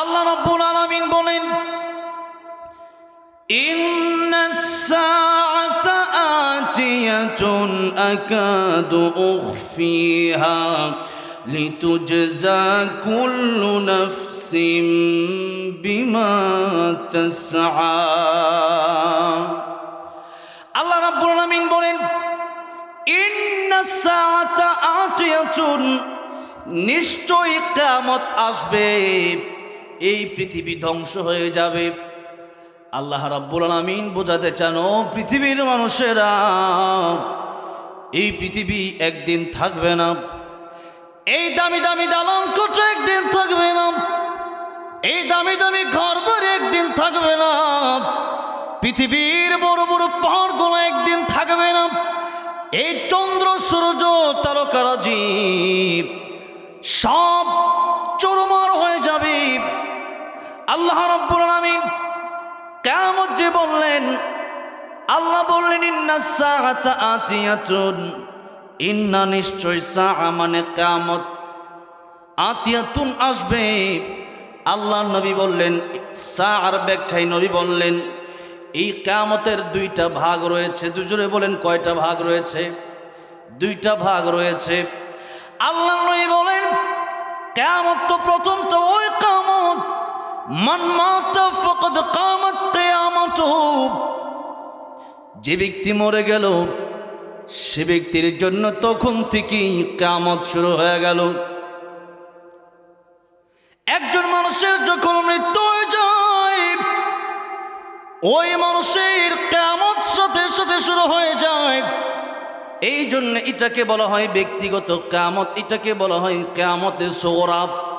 আল্লাহ রাব্বুল আলামিন বলেন আকাদু উখফিহা লিতুজজা কুল্লু নাফসিন বিমা তাসআ। আল্লাহ রাব্বুল আলামিন বলেন ইন্নাস সাআতা আতিয়াতুন নিশ্চয়ই কিয়ামত আসবে। এই পৃথিবী ধ্বংস হয়ে যাবে। আল্লাহ রাব্বুল আলামিন বোঝাতে চান পৃথিবীর মানুষেরা, এই পৃথিবী একদিন থাকবে না। এই দামি দামি দালান কোঠা একদিন থাকবে না। এই দামি দামি ঘর বাড়ি একদিন থাকবে না। পৃথিবীর বড় বড় পাহাড়গুলো একদিন থাকবে না। এই চন্দ্র, সূর্য তারকারাজি সব চরমার হয়ে যাবে। আল্লাহ রাব্বুল আলামিন কেমন যে বললেন, আল্লাহ বললেন, ইন্না নিশ্চয় সা মানে কিয়ামত। আতিয়াতুন আসবে। আল্লাহ নবী বললেন সার ব্যাখ্যায় নবী বললেন, এই কিয়ামতের দুইটা ভাগ রয়েছে। দুজনে বলেন, কয়টা ভাগ রয়েছে? দুইটা ভাগ রয়েছে। আল্লাহ নবী বলেন, কিয়ামত তো প্রথম তো ওই কিয়ামত। মান মাতা ফাকাদ কামাত কিয়ামাতুহু। যে ব্যক্তি মরে গেল, সে ব্যক্তির জন্য তখন থেকেই কিয়ামত শুরু হয়ে গেল। একজন মানুষের যখন মৃত্যু হয়ে যায়, ওই মানুষের কেমত সাথে সাথে শুরু হয়ে যায়। এই জন্য এটাকে বলা হয় ব্যক্তিগত কামত এটাকে বলা হয় কামতের সোগরা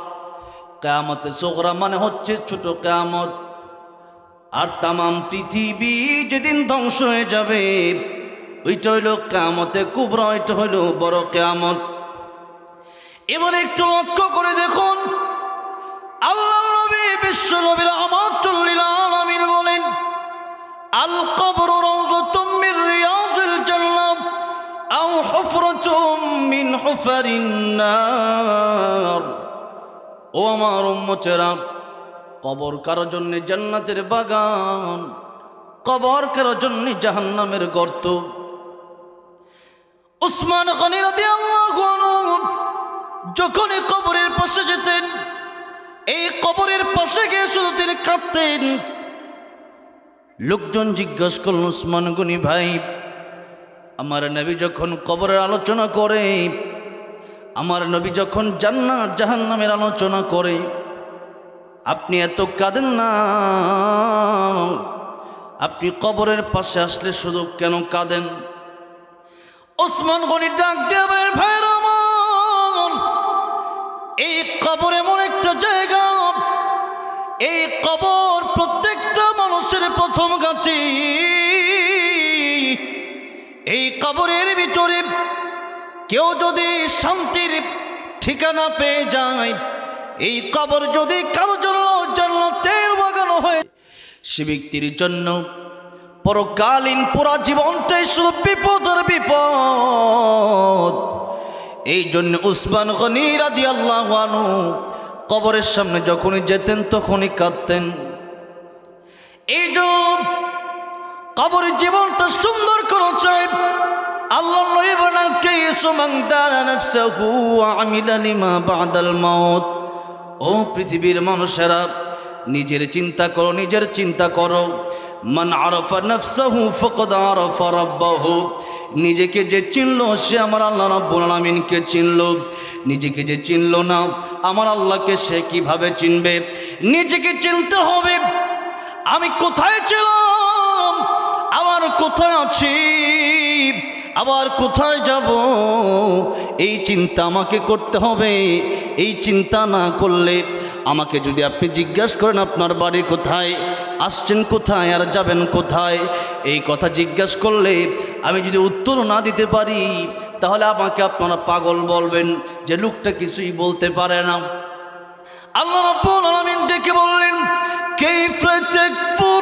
কামতের সোগরা মানে হচ্ছে ছোট কামত আর তামাম পৃথিবী যেদিন ধ্বংস হয়ে যাবে, ওইটা হইল কামতে কুবরা, ওইটা হইল বড় কামত এবার একটু লক্ষ্য করে দেখুন আল্লাহ নবী, বিশ্ব নবীর আমার চল্লিল আলামিন বলেন, আল কবর রাউযাতুম মির রিয়াজিল আও হুফরাতুম মিন হুফারিন ও আমার উম্মতেরা, কবর কারও জন্যে জান্নাতের বাগান? কবর কারও জন্যে জাহান্নামের গর্ত? উসমান গনি রাদিয়াল্লাহু আনহু যখনই কবরের পাশে যেতেন, এই কবরের পাশে গিয়ে শুধু তিনি কাঁদতেন। লোকজন জিজ্ঞাসা করল উসমান গনি ভাই, আমার নবী যখন কবরের আলোচনা করে আমার নবী যখন জান্নাত জাহান্নামের আলোচনা করে, আপনি এত কাঁদেন না। আপনি কবরের পাশে আসলে শুধু কেন কাঁদেন? ওসমান গনি ডাক দিয়ে বলেন, ভাইয়ের এই কবর এমন একটা জায়গা। এই কবর প্রত্যেকটা মানুষের প্রথম গাছি এই কবরের ভিতরে কেউ যদি শান্তির ঠিকানা পেয়ে যায়, এই কবর যদি কারও জন্য জন্নতের বাগানো হয়, সে ব্যক্তির জন্য পরকালীন পুরা জীবনটাই শুধু বিপদের বিপদ। এই জন্য উসমান গনি রাদি আল্লাহ কবরের সামনে যখনই যেতেন, তখনই কাঁদতেন। এই জন্য কবরের জীবনটা সুন্দর করো চাই আল্লাহ নবী বলেন কাইসু মান দানা নাফসাহু ওয়া আমিলা লিমা বাদাল মাউত? ও পৃথিবীর মানুষেরা, নিজের চিন্তা করো, নিজের চিন্তা করো। মান আরফা নফসাহু ফকদ আরফা রাব্বাহু। নিজেকে যে চিনলো, সে আমার আল্লাহ রাব্বুল আলামিনকে চিনলো। নিজেকে যে চিনলো না, আমার আল্লাহকে সে কীভাবে চিনবে? নিজেকে চিনতে হবে, আমি কোথায় ছিলাম? আমার কোথায় আছি? আবার কোথায় যাব? এই চিন্তা আমাকে করতে হবে। এই চিন্তা না করলে আমাকে যদি আপনি জিজ্ঞাসা করেন, আপনার বাড়ি কোথায়? আসছেন কোথায় আর যাবেন কোথায়? এই কথা জিজ্ঞাসা করলে আমি যদি উত্তর না দিতে পারি, তাহলে আমাকে আপনারা পাগল বলবেন যে লোকটা কিছুই বলতে পারে না। আল্লাহ রাব্বুল আলামিন ডেকে বললেন, কাইফা বিল্লাহি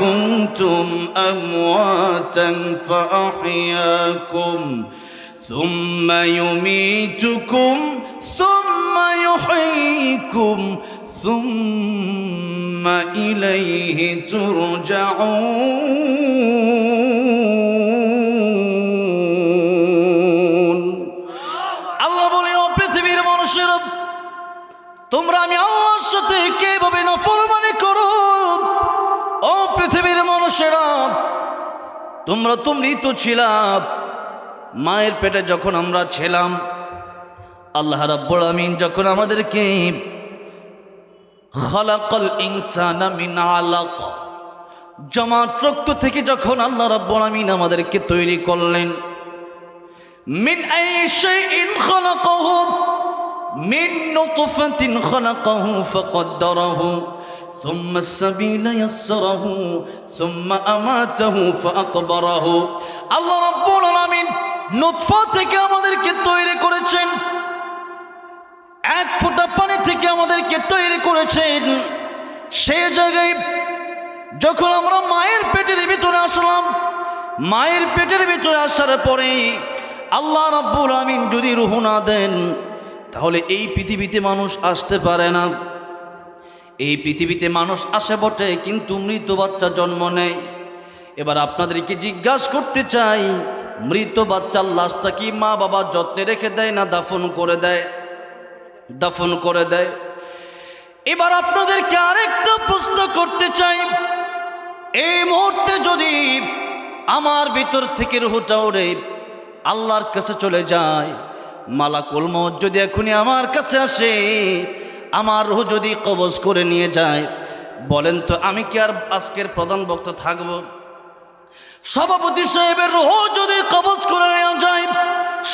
ওয়া কুনতুম আমওয়াতান ফাআহইয়াকুম ثم يميتكم ثم يحييكم أبيكم ثم إليه ترجعون আল্লাহ বলেন ও পৃথিবীর মানুষেরা তোমরা আমি আল্লাহর সাথে কিভাবে না মানুষেরা তোমরা তোমরাই তো ছিলাম মায়ের পেটে যখন আমরা ছিলাম, আল্লাহ রাব্বুল আমিন যখন আমাদেরকে খালাকাল ইনসানা মিন আলাক জমাট রক্ত থেকে যখন আল্লাহ রাব্বুল আমিন আমাদেরকে তৈরি করলেন, মিন আই শাইইন খালাকাহু, মিন নুতফাতিন খালাকাহু ফাকদ্দারাহু ثم السبيل يسره ثم أماته فأقبره আল্লাহ রাব্বুল আলামিন নুতফা থেকে আমাদেরকে তৈরি করেছেন এক ফোঁটা পানি থেকে আমাদেরকে তৈরি করেছেন সেই জায়গায় যখন আমরা মায়ের পেটের ভিতরে আসলাম মায়ের পেটের ভিতরে আসার পরে আল্লাহ রাব্বুল আমিন যদি রুহ না দেন তাহলে এই পৃথিবীতে মানুষ আসতে পারে না এই পৃথিবীতে মানুষ আসে বটে, কিন্তু মৃত বাচ্চা জন্ম নেয় এবার আপনাদেরকে জিজ্ঞাসা করতে চাই, মৃত বাচ্চার লাশটা কি মা বাবা যত্নে রেখে দেয় না দাফন করে দেয়? দাফন করে দেয়। এবার আপনাদেরকে আরেকটা প্রশ্ন করতে চাই, এই মুহূর্তে যদি আমার ভিতর থেকে রুহটা ওরে আল্লাহর কাছে চলে যায়, মালাকুল মত যদি এখনই আমার কাছে আসে আমার রুহ যদি কবজ করে নিয়ে যায়, বলেন তো আমি কি আর আজকের প্রধান বক্তা থাকব? সভাপতি সাহেবের রোহ যদি কবজ করে নেওয়া যায়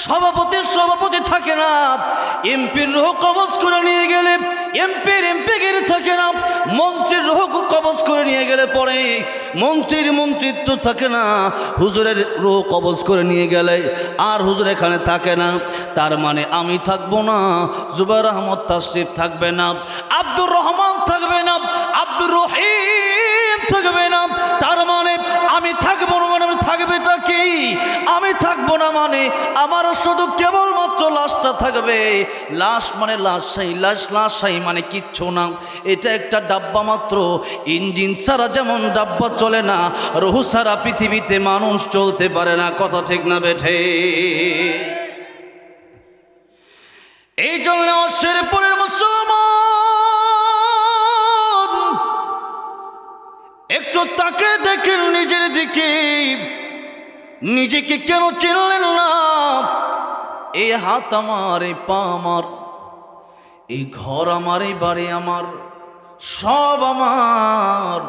সভাপতির সভাপতি থাকে না, এমপির রোহ কবজ করে নিয়ে গেলে, এমপির এমপি এমপিগিরি থাকে না, মন্ত্রীর রোহ কবজ করে নিয়ে গেলে পরে মন্ত্রীর মন্ত্রিত্ব থাকে না, হুজুরের রোহ কবজ করে নিয়ে গেলে আর হুজুর এখানে থাকে না। তার মানে আমি থাকব না, জুবাইর আহমদ তাশরিফ থাকবে না, আব্দুর রহমান থাকবে থাকব না মানে আমারও শুধু কেবলমাত্র লাশটা থাকবে। লাশ মানে লাশাই, লাশ লাশাই মানে কিচ্ছু না। এটা একটা ডাব্বা মাত্র। ইঞ্জিন ছাড়া যেমন ডাব্বা চলে না, রহু সারা পৃথিবীতে মানুষ চলতে পারে না। কথা ঠিক না বেঠে। এই জন্য শেরপুরের মুসলমান, একটু তাকে দেখেন নিজের দিকে। নিজেকে কেন চিনলেন না? এই হাত আমার এই পা আমার এই ঘর আমার এই বাড়ি আমার, সব আমার।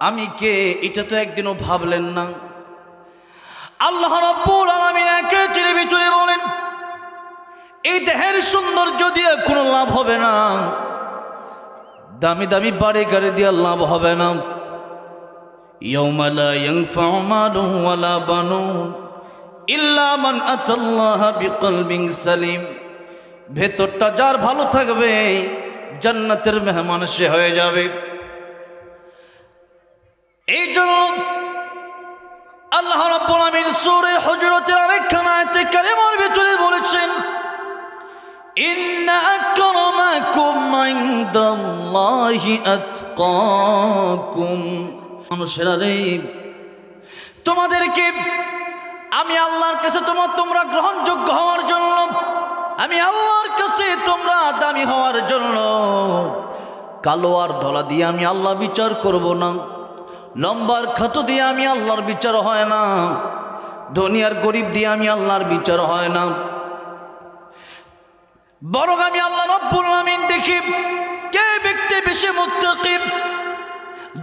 আমি কে? এটা তো একদিনও ভাবলেন না। আল্লাহ রাব্বুল আলামিন একে চিরে বিচুরে বলেন, এই দেহের সৌন্দর্য দিয়ে কোনো লাভ হবে না। দামি দামি বাড়ি গাড়ি দিয়ে লাভ হবে না। يوم لا ينفع مال ولا بنون إلا من أتى الله بقلب سليم ভেতরটা যার ভালো থাকবে জান্নাতের মেহমান সে হয়ে যাবে এই জন্য আল্লাহ রাব্বুল আমিন সূরা হুজুরাতের আরেকখানা আয়াতে কারিমার ভিতরে বলেছেন ইন্না আকরামাকুম ইনদাল্লাহি আতকাকুম রে, তোমাদেরকে আমি আল্লাহর কাছে তোমার তোমরা গ্রহণযোগ্য হওয়ার জন্য, আমি আল্লাহর কাছে তোমরা দামি হওয়ার জন্য কালো আর ধলা দিয়ে আমি আল্লাহ বিচার করব না। লম্বার খাতো দিয়ে আমি আল্লাহর বিচার হয় না। ধনী আর গরিব দিয়ে আমি আল্লাহর বিচার হয় না। বরং আমি আল্লাহ রব্বুল আমিন দেখি কে ব্যক্তি বেশি মুত্তাকিব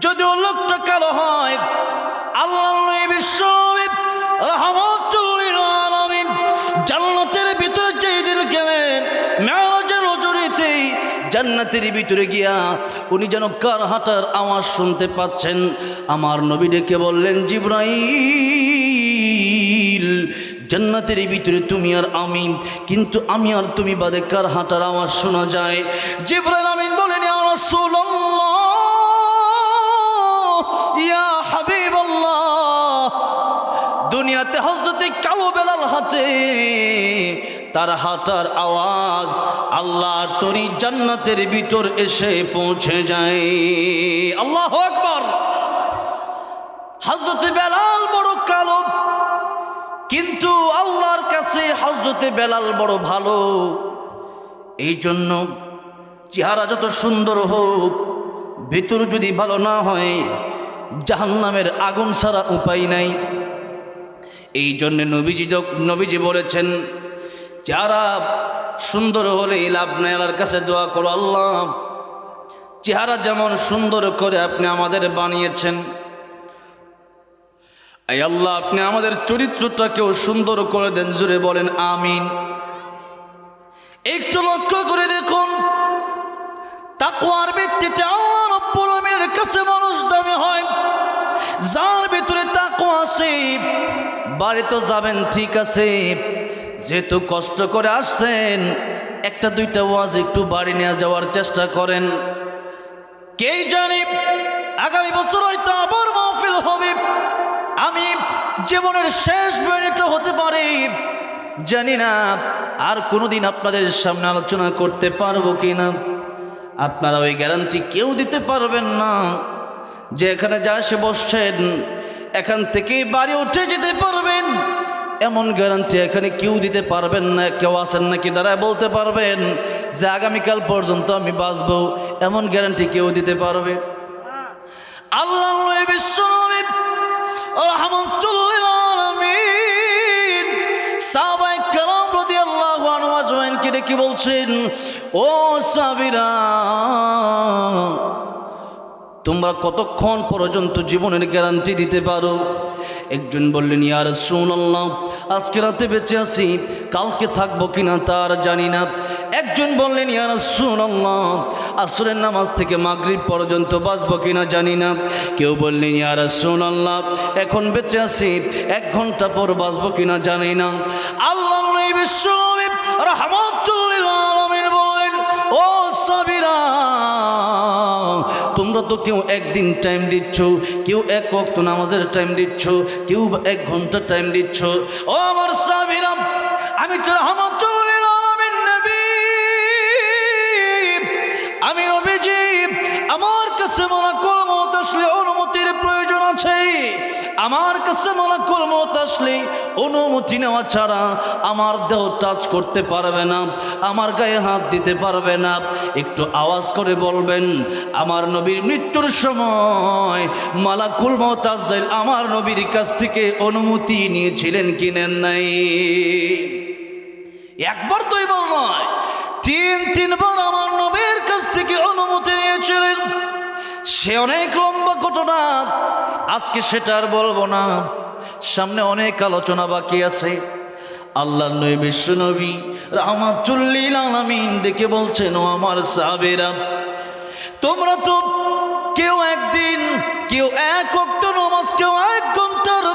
যদিও লোকটা কালো হয় আল্লাহ বিশ্ব রহমতুল্লিল আলামিন জান্নাতের ভিতরে যেই দিন গেলেন, মেরাজের রজনীতেই জান্নাতের ভিতরে গিয়া উনি যেন কার হাঁটার আওয়াজ শুনতে পাচ্ছেন, আমার নবী ডেকে বললেন, জিব্রাইল, জান্নাতের ভিতরে তুমি আর আমি, কিন্তু আমি আর তুমি বাদে কার হাঁটার আওয়াজ শোনা যায়? জিব্রাইল আমিন বলেন রাসূলুল্লাহ। তার হাঁটার আওয়াজ আল্লাহর তরি জান্নাতের ভিতর এসে পৌঁছে যায়। আল্লাহ আকবর। হজরতে বেলাল বড় কালো, কিন্তু আল্লাহর কাছে হজরতে বেলাল বড় ভালো। এই জন্য চেহারা যত সুন্দর হোক, ভিতর যদি ভালো না হয়, জাহান্নামের আগুন ছাড়া উপায় নাই। এই জন্য নবীজি নবীজি বলেছেন যারা সুন্দর হলে লাভ নাই, আল্লাহর কাছে দোয়া করো, আল্লাহ। চেহারা যেমন সুন্দর করে আপনি আমাদের বানিয়েছেন এই আল্লাহ, আপনি আমাদের চরিত্রটাকেও সুন্দর করে দেন জুড়ে বলেন, আমিন। একটু লক্ষ্য করে দেখুন, তাকওয়ার ভিত্তিতে আল্লাহ রব্বুল কাছে মানুষ দামি হয়, যার ভিতরে তাকওয়া আছে বাড়ি তো যাবেন, ঠিক আছে। যেহেতু কষ্ট করে আসছেন, একটা দুইটা ওয়াজ একটু বাড়ি নিয়ে যাওয়ার চেষ্টা করেন। কে জানি, আগামী বছর হয়তো আবার মাহফিল হবে। আমি জীবনের শেষ বেড়িটা হতে পারে, জানি না। আর কোনোদিন আপনাদের সামনে আলোচনা করতে পারব কি না আপনারা ওই গ্যারান্টি কেউ দিতে পারবেন না। যে এখানে যা সে বসছেন, এখান থেকেই বাড়ি উঠে যেতে পারবেন। এমন গ্যারান্টি এখানে কেউ দিতে পারবেন না, কেউ আছেন নাকি দাঁড়ায় বলতে পারবেন যে আগামীকাল পর্যন্ত আমি বাঁচব, এমন গ্যারান্টি কেউ দিতে পারবে? আল্লাহ নবী বিশ্বনবী ডেকে বলছেন? ও সাবিরা তোমরা কতক্ষণ পর্যন্ত জীবনের গ্যারান্টি দিতে পারো? একজন বললেন ইয়ার আল্লাহ আজকে রাতে বেঁচে আছি, কালকে থাকব কিনা তার জানি না। একজন বললেন ইয়ার আল্লাহ আসরের নামাজ থেকে মাগরিব পর্যন্ত বাঁচবো কিনা জানি না। কেউ বললেন ইয়ার আল্লাহ এখন বেঁচে আছি, এক ঘণ্টা পর বাঁচবো কিনা জানি না। আল্লাহ নবী বিশ্বনবী রহমাতুল্লিল বললেন ও সাবিরা তোমরা তো কেউ একদিন টাইম দিচ্ছ, কেউ এক অক্ত নামাজের টাইম দিচ্ছ, কেউ এক ঘণ্টা টাইম দিচ্ছ। ও আমার সাবিরা আমি তো আমার কাছে মালাকুল মত আসলে অনুমতি নেওয়া ছাড়া আমার দেহ টাচ করতে পারবে না, আমার গায়ে হাত দিতে পারবে না। একটু আওয়াজ করে বলবেন, আমার নবীর মৃত্যুর সময় মালাকুল মত আমার নবীর কাছ থেকে অনুমতি নিয়েছিলেন কিনেন নাই? একবার দুইবার নয়, তিন, তিনবার সে অনেক লম্বা ঘটনা। আজকে সেটা আর বলব না। সামনে অনেক আলোচনা বাকি আছে। আল্লাহ নবী, বিশ্ব নবী রহমাতুল্লিল আলামিন ডেকে বলছেন, ও আমার সাবেরা তোমরা তো কেউ একদিন, কেউ এক অক্ট নমাজ, কেউ এক ঘণ্টার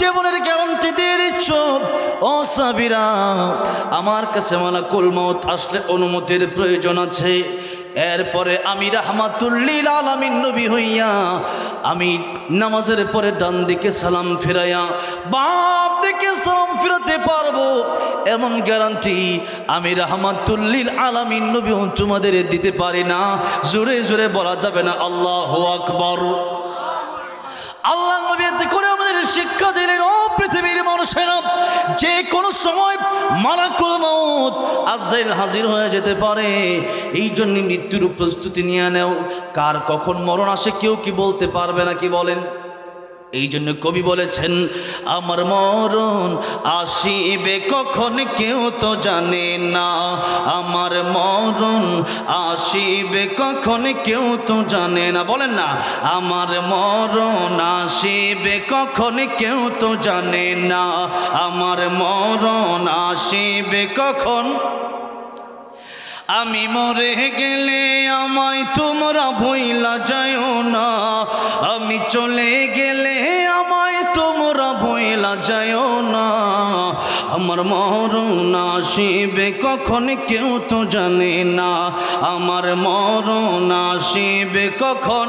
জীবনের গ্যারান্টি দিয়ে দিচ্ছ। ও সাবিরা আমার কাছে মালা কুলমত আসলে অনুমতির প্রয়োজন আছে। এরপরে আমি রাহমাতুল্লিল আলামিন নবী হইয়া আমি নামাজের পরে ডান দিকে সালাম ফেরাইয়া বাপ দিকে সালাম ফেরাতে পারব, এমন গ্যারান্টি আমি রাহমাতুল্লিল আলামিন নবী তোমাদের দিতে পারি না। জোরে জোরে বলা যাবে না, আল্লাহ আকবর। আল্লাহ নবী করে আমাদের শিক্ষা দিলেন, ও পৃথিবীর মানুষেরা, যে কোনো সময় মালাকুল মত আজরাইল হাজির হয়ে যেতে পারে। এই জন্য মৃত্যুর প্রস্তুতি নিয়ে নেও। কার কখন মরণ আসে কেউ কি বলতে পারবে না, কি বলেন? এই জন্য কবি বলেছেন, আমার মরণ আসিবে কখন কেউ তো জানে না। আমার মরণ আসিবে কখন কেউ তো জানে না। বলেন না, আমার মরণ আসিবে কখন কেউ তো জানে না। আমার মরণ আসিবে কখন আমি মরে গেলে আমায় তোমরা ভইলা যায়ও না। আমি চলে গেলে আমায় তোমরা ভইলা যায়ও না। আমার মরণ আসিবে কখন কেউ তো জানে না। আমার মরণ আসিবে কখন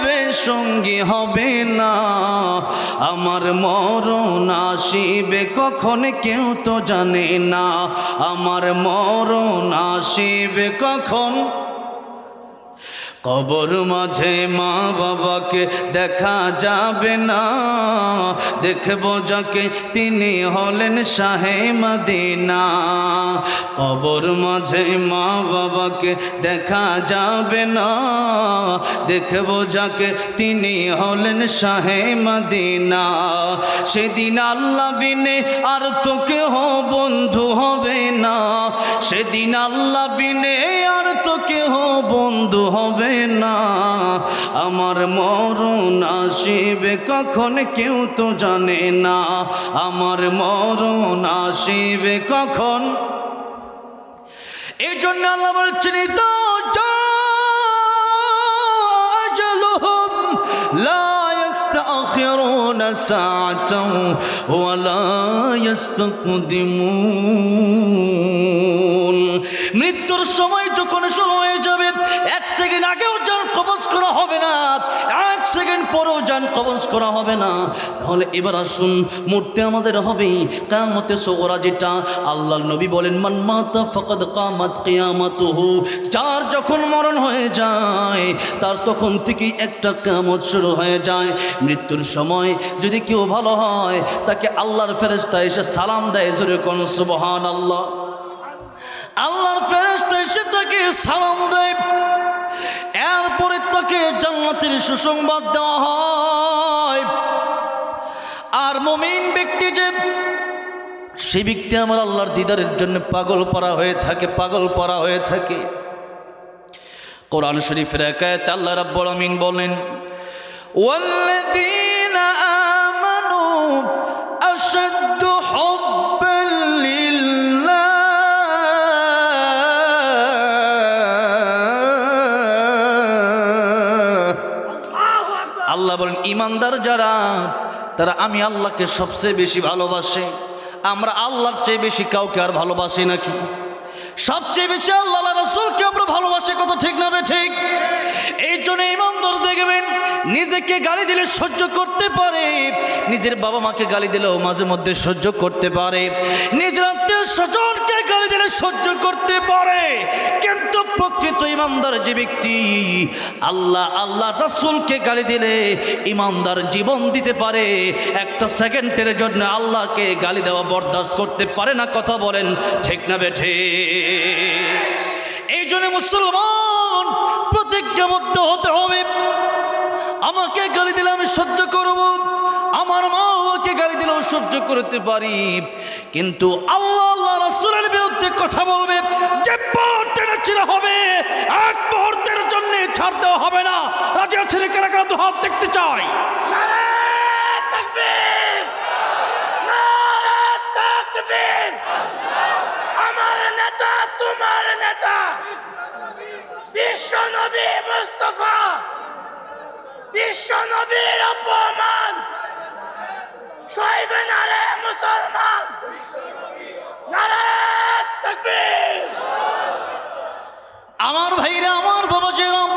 সঙ্গী হবে না। আমার মরণ আসিবে কখন কেউ তো জানে না। আমার মরণ আসিবে কখন কবর মাঝে মা বাবাকে দেখা যাবে না। দেখব যাকে তিনি হলেন শাহে মদিনা। কবর মাঝে মা বাবাকে দেখা যাবে না। দেখব যাকে তিনি হলেন শাহে মদিনা। সেদিন আল্লাহ বিনে আর তো কেহ বন্ধু হবে না। সেদিন আল্লাহ বিনে আর তো কেহ বন্ধু হবে না আমার মরণ আসিবে কখন কেউ তো জানে না আমার মরণ আসিবে কখন এই জন্য আল্লাহ বলছেন এই তো আজালুহুম লা يستأخرون ساعة ولا يستقدمون মৃত্যুর সময় যখন শুরু হয়ে যাবে এক সেকেন্ড আগেও যান কবজ করা হবে না। এক সেকেন্ড পরেও যান কবজ করা হবে না। তাহলে এবার আসুন মূর্তি আমাদের হবে কামতে সোগরা যেটা আল্লাহর নবী বলেন, মান মাতা ফকদ কামাত কিয়ামাতুহু। যার যখন মরণ হয়ে যায়, তার তখন থেকেই একটা কামত শুরু হয়ে যায়। মৃত্যুর সময় যদি কেউ ভালো হয়, তাকে আল্লাহর ফেরেস্তা এসে সালাম দেয়, জোরে কোন সুবহান আল্লাহ আল্লাহর ফেরেস্তা এসে তাকে সালাম দেয়। এরপরে তাকে জান্নাতের সুসংবাদ দেওয়া হয়। আর মমিন ব্যক্তি যে, সে ব্যক্তি আমার আল্লাহর দিদারের জন্য পাগল পরা হয়ে থাকে, পাগল পরা হয়ে থাকে। কোরআন শরীফের একায়ত আল্লাহ রাব্বুল আমিন বলেন, ওয়াল্লাযীনা আমানু আশাদ ইমানদার যারা, তারা আমি আল্লাহকে সবচেয়ে বেশি ভালোবাসে। আমরা আল্লাহর চেয়ে বেশি কাউকে আর ভালোবাসি নাকি? সবচেয়ে বেশি আল্লাহ রসুলকে আমরা ভালোবাসি কত ঠিক না ঠিক? এই জন্য ইমানদার দেখবেন, নিজেকে গালি দিলে সহ্য করতে পারে, নিজের বাবা মাকে গালি দিলেও মাঝে মধ্যে সহ্য করতে পারে। নিজের আত্মীয় স্বজনকে গালি সহ্য করতে পারে। কিন্তু প্রকৃত ইমানদার যে ব্যক্তি, আল্লাহ আল্লাহ রসুলকে গালি দিলে ইমানদার জীবন দিতে পারে। একটা সেকেন্ডের জন্য আল্লাহকে গালি দেওয়া বরদাস্ত করতে পারে না, কথা বলেন ঠিক না বেঠে এই জন্য মুসলমান প্রতিজ্ঞাবদ্ধ হতে হবে। আমাকে গালি দিলে আমি সহ্য করব। আমার মা আমাকে গালি দিলেও সহ্য করতে পারি। কিন্তু আল্লাহ আল্লাহ রাসূলের বিরুদ্ধে কথা বলবে, যে ছিঁড়ে হবে, এক মুহূর্তের জন্য ছাড় দেওয়া হবে না। রাজি ছেলে কেনা কেনা তো হাত দেখতে চাই আমার নেতা, তোমার নেতা, বিশ্ব নবী মুস্তফা। বিশ্ব নবীর অপমান। সইবে না মুসলমান। নারে আমার ভাইরা, আমার বাবা যেরম,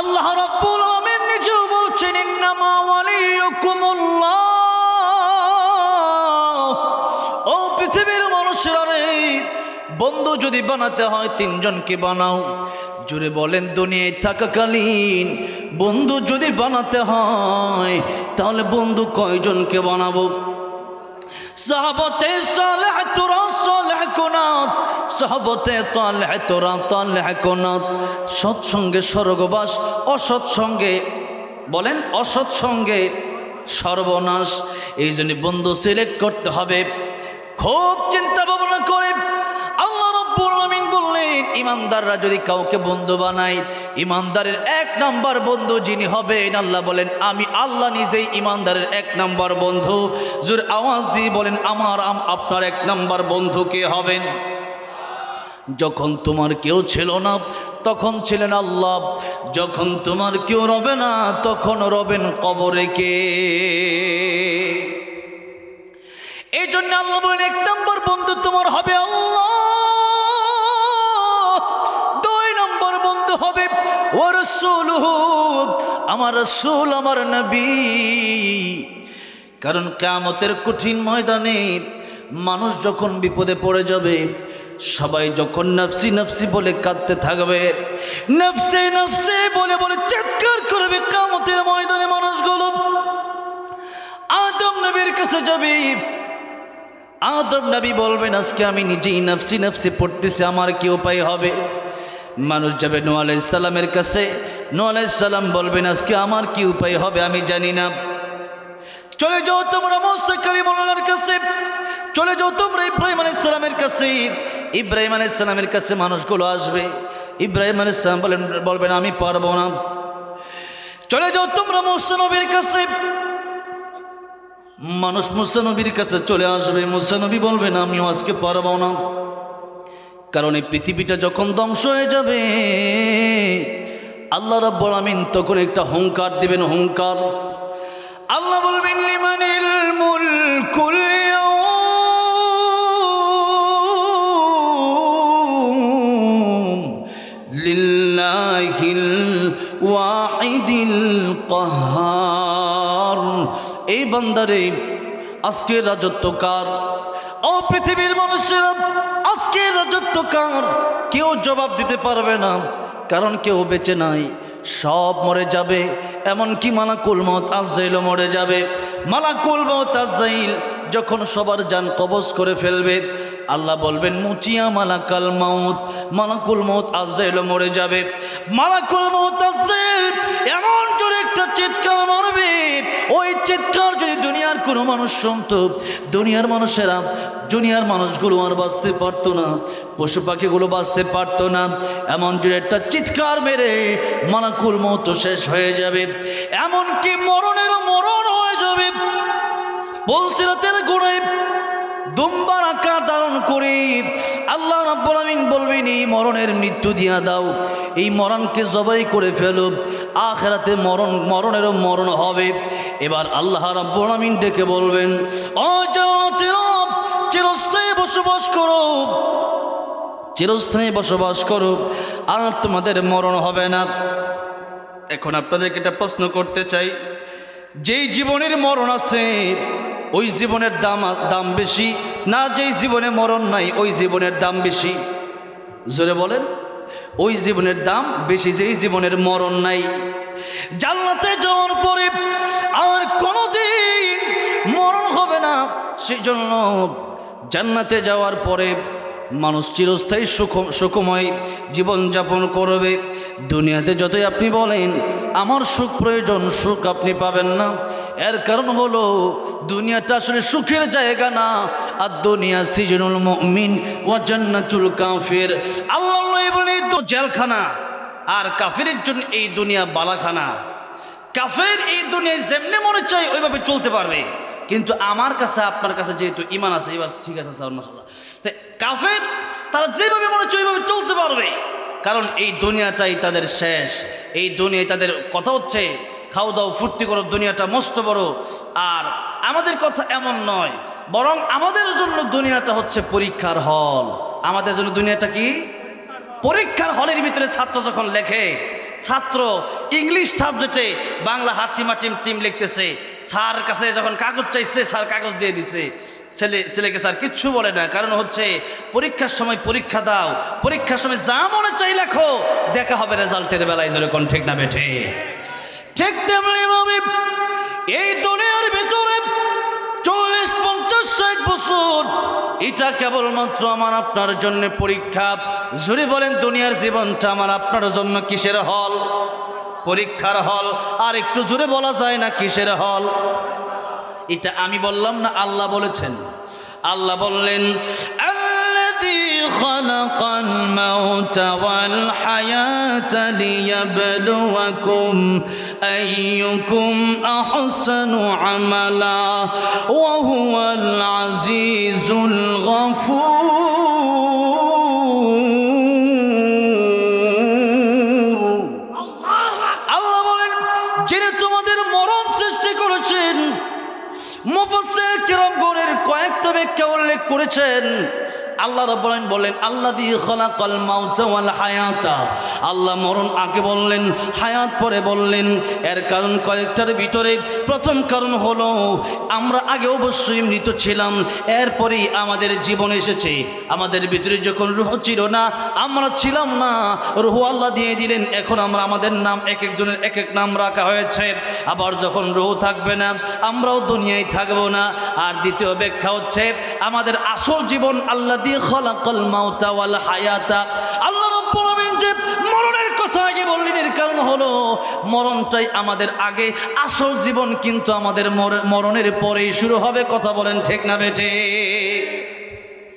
আল্লাহ রাব্বুল আলামিন নিজেও বলছেন, ইন্নামা ওয়ালিয়ুকুমুল্লাহ। ও পৃথিবীর মানুষেরা রে বন্ধু যদি বানাতে হয় তিনজনকে বানাও। জুড়ে বলেন, দুনিয়ায় থাকাকালীন বন্ধু যদি বানাতে হয়, তাহলে বন্ধু কয়জনকে বানাবো? সাহাবতে সালেহ তোরা সালেহ কোনাত সাহাবতে তালেহ তোরা তালেহ কোনাত সৎসঙ্গে স্বর্গবাস, অসৎসঙ্গে, বলেন, অসৎসঙ্গে সর্বনাশ। এই জন্য বন্ধু সিলেক্ট করতে হবে। খুব চিন্তা ভাবনা করে বললেন ইমানদাররা যদি কাউকে বন্ধু বানায়, ইমানদারের এক নাম্বার বন্ধু যিনি হবেন, আল্লাহ বলেন, আমি আল্লাহ নিজেই ইমানদারের এক নাম্বার বন্ধু। জোর আওয়াজ দিয়ে বলেন, আমার, আম- আপনার এক নাম্বার বন্ধু কে হবেন? যখন তোমার কেউ ছিল না, তখন ছিলেন আল্লাহ। যখন তোমার কেউ রবে না, তখন রবেন কবরে কে? এই জন্য আল্লাহ বলেন, এক নম্বর বন্ধু তোমার হবে আল্লাহ। হবে। ও রসুল আমার রসুল, আমার নবী। কারণ কামতের কঠিন ময়দানে মানুষ যখন বিপদে পড়ে যাবে, সবাই যখন নফসি নফসি বলে কাঁদতে থাকবে, নফসে নফসে বলে বলে চিৎকার করবে কামতের ময়দানে মানুষগুলো। আদম নবীর কাছে যাবে। আদম নবী বলবেন, আজকে আমি নিজেই নফসি নফসি পড়তেছি, আমার কি উপায় হবে? মানুষ যাবে নো আলাইসাল্লামের কাছে। নো আলাইসাল্লাম বলবেন, আজকে আমার কি উপায় হবে আমি জানি না। চলে যাও তোমরা মোসা কালিমুল্লাহর কাছে। চলে যাও তোমরা ইব্রাহিম আলাইসালামের কাছে। ইব্রাহিম আলাইসালামের কাছে মানুষগুলো আসবে। ইব্রাহিম আলাইসালাম বলেন, বলবেন, আমি পারব না। চলে যাও তোমরা মোসা নবীর কাছে। মানুষ মুসানবীর কাছে চলে আসবে। মুসানবী বলবেন, আমিও আজকে পারব না। কারণ এই পৃথিবীটা যখন ধ্বংস হয়ে যাবে, আল্লাহ রাব্বুল আমিন তখন একটা হুঙ্কার দিবেন, হুঙ্কার। আল্লাহ বলবেন, লিমানিল মুলকুল লিল্লাহিল ওয়াহিদিল কাহার। এই বান্দারে আজকের রাজত্ব কার? ও পৃথিবীর মানুষেরা, আজকের রাজত্ব কার? কেউ জবাব দিতে পারবে না, কারণ কেউ বেঁচে নাই। সব মরে যাবে, এমনকি মালাকুল মত আজরাইল মরে যাবে। মালাকুল মত আজরাইল যখন সবার যান কবজ করে ফেলবে, আল্লাহ বলবেন, মুচিয়া মালাকাল মাউত মালাকুল মত আজরাইল মরে যাবে। মালাকুল মত আজরাইল এমন জোরে একটা চিৎকার মারবে, ওই চিৎকার যদি দুনিয়ার কোনো মানুষ শুনত, দুনিয়ার মানুষেরা দুনিয়ার মানুষগুলো আর বাঁচতে পারতো না, পশু পাখিগুলো বাঁচতে পারতো না। এমন জোরে একটা চিৎকার মেরে মালাকুল মতো শেষ হয়ে যাবে, এমনকি মরণেরও মরণ হয়ে যাবে। বলছিল তেল গোড়ায় দুম্বার আকার ধারণ করে আল্লাহ রাব্বুল আমিন বলবেন, এই মরণের মৃত্যু দিয়া দাও। এই মরণকে জবাই করে ফেলো। আখেরাতে মরণ, মরণেরও মরণ হবে। এবার আল্লাহ রাব্বুল আমিন ডেকে বলবেন চিরস্থায়ী বসবাস করো, চিরস্থায়ী বসবাস করো, আর তোমাদের মরণ হবে না। এখন আপনাদেরকে একটা প্রশ্ন করতে চাই, যেই জীবনের মরণ আছে ওই জীবনের দাম দাম বেশি। না যেই জীবনে মরণ নাই, ওই জীবনের দাম বেশি। জোরে বলেন, ওই জীবনের দাম বেশি যেই জীবনের মরণ নাই। জান্নাতে যাওয়ার পরে আর কোনোদিন মরণ হবে না। সেই জন্য জান্নাতে যাওয়ার পরে মানুষ চিরস্থায়ী সুখ সুখময় জীবনযাপন করবে। দুনিয়াতে যতই আপনি বলেন, আমার সুখ প্রয়োজন, সুখ আপনি পাবেন না। এর কারণ হলো, দুনিয়াটা আসলে সুখের জায়গা না। আর দুনিয়া সিজনুল মুমিন ও জান্নাতুল কাফির। আল্লাহ বলে তো জেলখানা। আর কাফিরের জন্য এই দুনিয়া বালাখানা। কাফের এই দুনিয়ায় যেমনি মনে চাই ওইভাবে চলতে পারবে। কিন্তু আমার কাছে, আপনার কাছে যেহেতু ইমান আছে, এবার ঠিক আছে স্যার মাসাল্লাহ তাই কাফের, তারা যেভাবে মনে চাই ওইভাবে চলতে পারবে। কারণ এই দুনিয়াটাই তাদের শেষ। এই দুনিয়ায় তাদের কথা হচ্ছে খাও দাও ফুর্তি করো দুনিয়াটা মস্ত বড়। আর আমাদের কথা এমন নয়, বরং আমাদের জন্য দুনিয়াটা হচ্ছে পরীক্ষার হল। আমাদের জন্য দুনিয়াটা কি? পরীক্ষার হলের ভিতরে ছাত্র যখন লেখে, ছাত্র ইংলিশ সাবজেক্টে বাংলা হাট্টিমা টিম টিম লিখতেছে। স্যার কাছে যখন কাগজ চাইছে, স্যার কাগজ দিয়ে দিছে। ছেলে, ছেলেকে স্যার কিচ্ছু বলে না। কারণ হচ্ছে, পরীক্ষার সময় পরীক্ষা দাও। পরীক্ষার সময় যা মনে চাই লেখো। দেখা হবে রেজাল্টের বেলায় জোরে কোন ঠিক না বেঠে। ঠিক তেমনি এই দুনিয়ার এটা কেবলমাত্র আমার আপনার জন্য পরীক্ষা জুড়ে বলেন দুনিয়ার জীবনটা আমার আপনার জন্য কিসের হল পরীক্ষার হল আর একটু জোরে বলা যায় না কিসের হল এটা আমি বললাম না আল্লাহ বলেছেন আল্লাহ বললেন الذي خلق الموت والحياة ليبلوكم أيكم أحسن عملا وهو العزيز গফুর। আল্লাহ বলেন যিনি তোমাদের মরণ সৃষ্টি করেছেন মুফাসসির কিরামগণের কয়েকটা ব্যাখ্যা উল্লেখ করেছেন। আল্লাহ রাব্বুল আলামিন বলেন আল্লাহ দিয়ে খলাকাল মাউতা ওয়াল হায়াতা। আল্লাহ মরণ আগে বললেন, হায়াত পরে বললেন। এর কারণ কয়েকটার ভিতরে, প্রথম কারণ হলো, আমরা আগে অবশ্যই মৃত ছিলাম, এরপরেই আমাদের জীবন এসেছে। আমাদের ভিতরে যখন রুহ ছিল না, আমরা ছিলাম না, রুহ আল্লাহ দিয়ে দিলেন। এখন আমরা আমাদের নাম এক একজনের এক এক নাম রাখা হয়েছে। আবার যখন রুহ থাকবে না, আমরাও দুনিয়ায় থাকব না। আর দ্বিতীয় ব্যাখ্যা হচ্ছে, আমাদের আসল জীবন আল্লাহ দিয়ে খলাকল মাউতা ওয়াল হায়াতা। আল্লাহ রাব্বুল আমিন যে মরণের কথা আগে বললেন, এর কারণ হলো মরণটাই আমাদের আগে, আসল জীবন কিন্তু আমাদের মর- মরণের পরেই শুরু হবে, কথা বলেন ঠিক না বেটে